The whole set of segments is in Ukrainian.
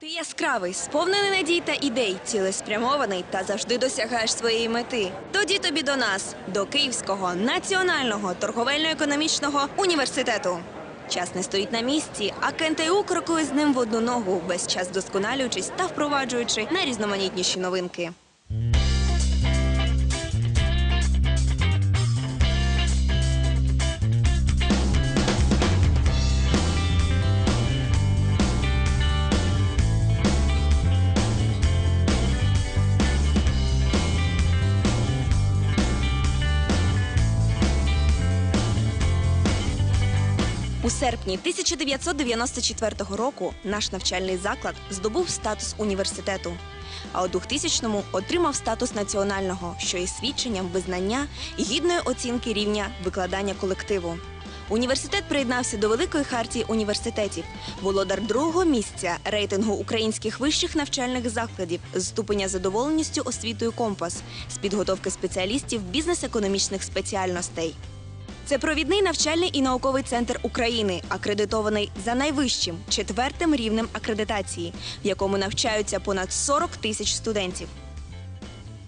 Ти яскравий, сповнений надій та ідей, цілеспрямований та завжди досягаєш своєї мети. Тоді тобі до нас, до Київського національного торговельно-економічного університету. Час не стоїть на місці, а КНТУ крокує з ним в одну ногу, весь час вдосконалюючись та впроваджуючи найрізноманітніші новинки. У серпні 1994 року наш навчальний заклад здобув статус університету, а у 2000-му отримав статус національного, що є свідченням визнання і гідної оцінки рівня викладання колективу. Університет приєднався до Великої хартії університетів, володар другого місця рейтингу українських вищих навчальних закладів з ступеня задоволеністю освітою компас з підготовки спеціалістів бізнес-економічних спеціальностей. Це провідний навчальний і науковий центр України, акредитований за найвищим четвертим рівнем акредитації, в якому навчаються понад 40 тисяч студентів.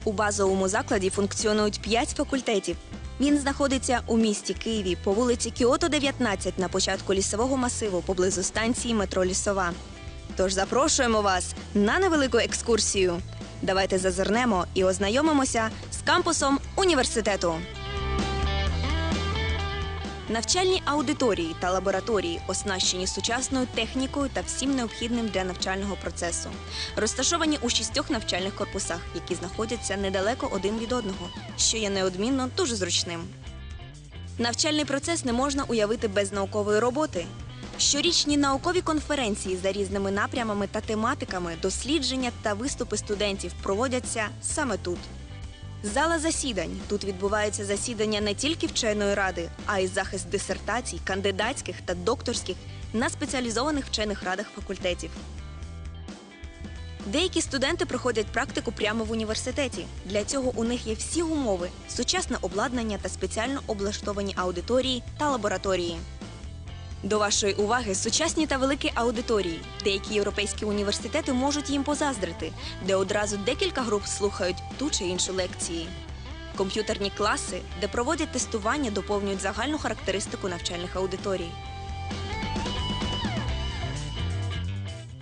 У базовому закладі функціонують 5 факультетів. Він знаходиться у місті Києві по вулиці Кіото, 19 на початку лісового масиву поблизу станції метро Лісова. Тож запрошуємо вас на невелику екскурсію. Давайте зазирнемо і ознайомимося з кампусом університету. Навчальні аудиторії та лабораторії оснащені сучасною технікою та всім необхідним для навчального процесу. Розташовані у шістьох навчальних корпусах, які знаходяться недалеко один від одного, що є неодмінно дуже зручним. Навчальний процес не можна уявити без наукової роботи. Щорічні наукові конференції за різними напрямами та тематиками, дослідження та виступи студентів проводяться саме тут. Зала засідань. Тут відбуваються засідання не тільки вченої ради, а й захист дисертацій, кандидатських та докторських на спеціалізованих вчених радах факультетів. Деякі студенти проходять практику прямо в університеті. Для цього у них є всі умови: сучасне обладнання та спеціально облаштовані аудиторії та лабораторії. До вашої уваги сучасні та великі аудиторії. Деякі європейські університети можуть їм позаздрити, де одразу декілька груп слухають ту чи іншу лекції. Комп'ютерні класи, де проводять тестування, доповнюють загальну характеристику навчальних аудиторій.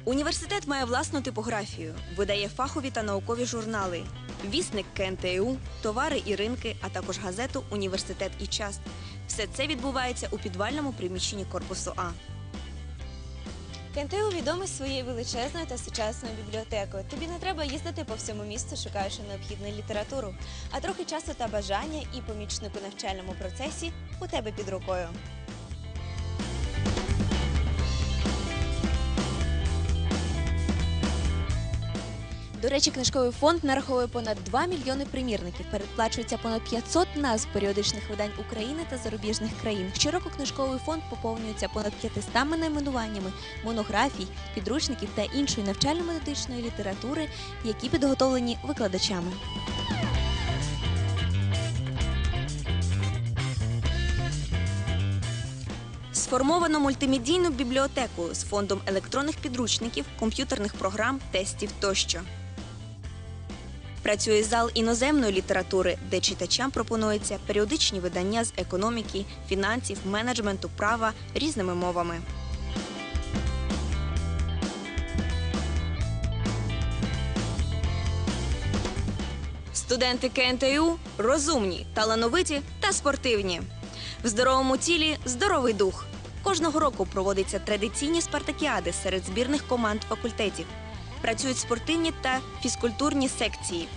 Університет має власну типографію, видає фахові та наукові журнали, вісник КНТУ, товари і ринки, а також газету Університет і час. Все це відбувається у підвальному приміщенні корпусу А. Кентео відомий своєю величезною та сучасною бібліотекою. Тобі не треба їздити по всьому місту, шукаючи необхідну літературу, а трохи часу та бажання і помічник у навчальному процесі у тебе під рукою. До речі, книжковий фонд нараховує понад 2 мільйони примірників. Передплачується понад 500 назв періодичних видань України та зарубіжних країн. Щороку книжковий фонд поповнюється понад 500 найменуваннями монографій, підручників та іншої навчально-методичної літератури, які підготовлені викладачами. Сформовано мультимедійну бібліотеку з фондом електронних підручників, комп'ютерних програм, тестів тощо. Працює зал іноземної літератури, де читачам пропонуються періодичні видання з економіки, фінансів, менеджменту, права різними мовами. Студенти КНТУ розумні, талановиті та спортивні. В здоровому тілі здоровий дух. Кожного року проводяться традиційні спартакіади серед збірних команд факультетів. Працюють спортивні та фізкультурні секції.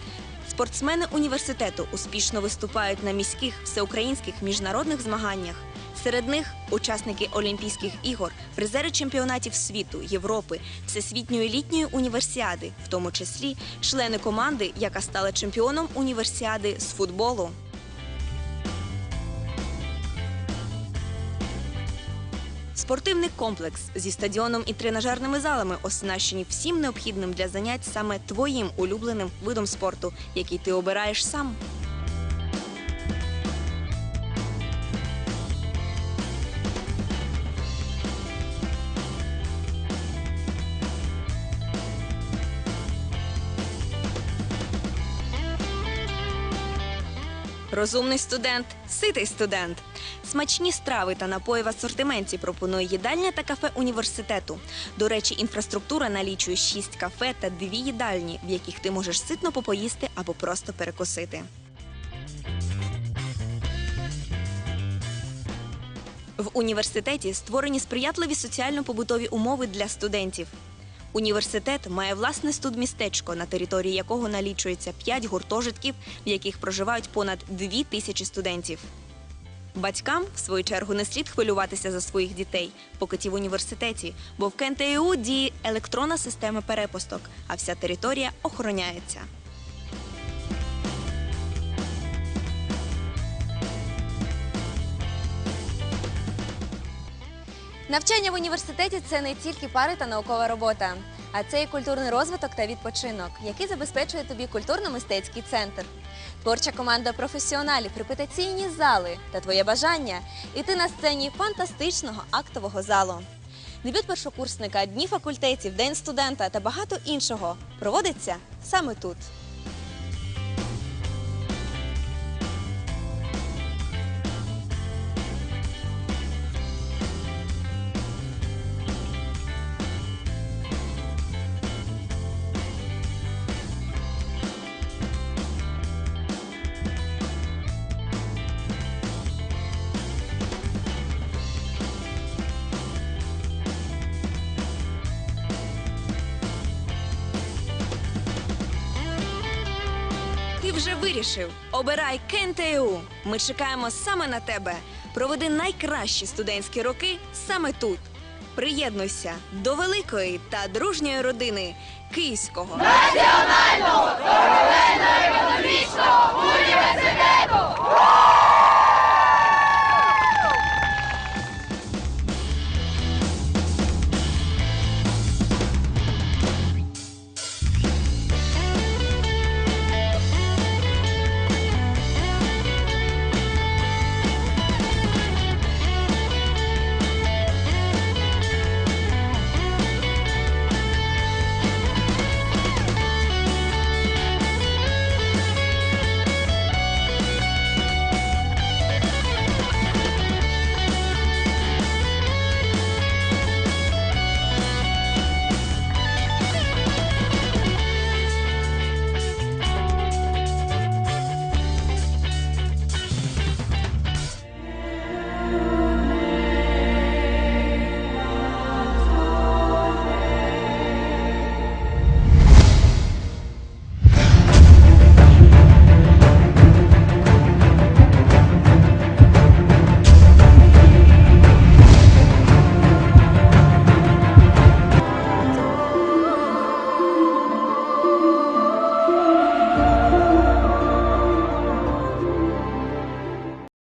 Спортсмени університету успішно виступають на міських, всеукраїнських міжнародних змаганнях. Серед них учасники Олімпійських ігор, призери чемпіонатів світу, Європи, всесвітньої літньої універсіади, в тому числі члени команди, яка стала чемпіоном універсіади з футболу. Спортивний комплекс зі стадіоном і тренажерними залами оснащені всім необхідним для занять саме твоїм улюбленим видом спорту, який ти обираєш сам. Розумний студент, ситий студент. Смачні страви та напої в асортименті пропонує їдальня та кафе університету. До речі, інфраструктура налічує шість кафе та дві їдальні, в яких ти можеш ситно попоїсти або просто перекусити. В університеті створені сприятливі соціально-побутові умови для студентів. Університет має власне студмістечко, на території якого налічується 5 гуртожитків, в яких проживають понад 2 тисячі студентів. Батькам, в свою чергу, не слід хвилюватися за своїх дітей, поки ті в університеті, бо в КНТУ діє електронна система перепусток, а вся територія охороняється. Навчання в університеті це не тільки пари та наукова робота, а це і культурний розвиток та відпочинок, який забезпечує тобі культурно-мистецький центр. Творча команда професіоналів, репетиційні зали та твоє бажання іти на сцені фантастичного актового залу. Дебют першокурсника, дні факультетів, день студента та багато іншого проводиться саме тут. Вже вирішив. Обирай КНТУ. Ми чекаємо саме на тебе. Проведи найкращі студентські роки саме тут. Приєднуйся до великої та дружньої родини Київського Національного торговельно-економічного університету!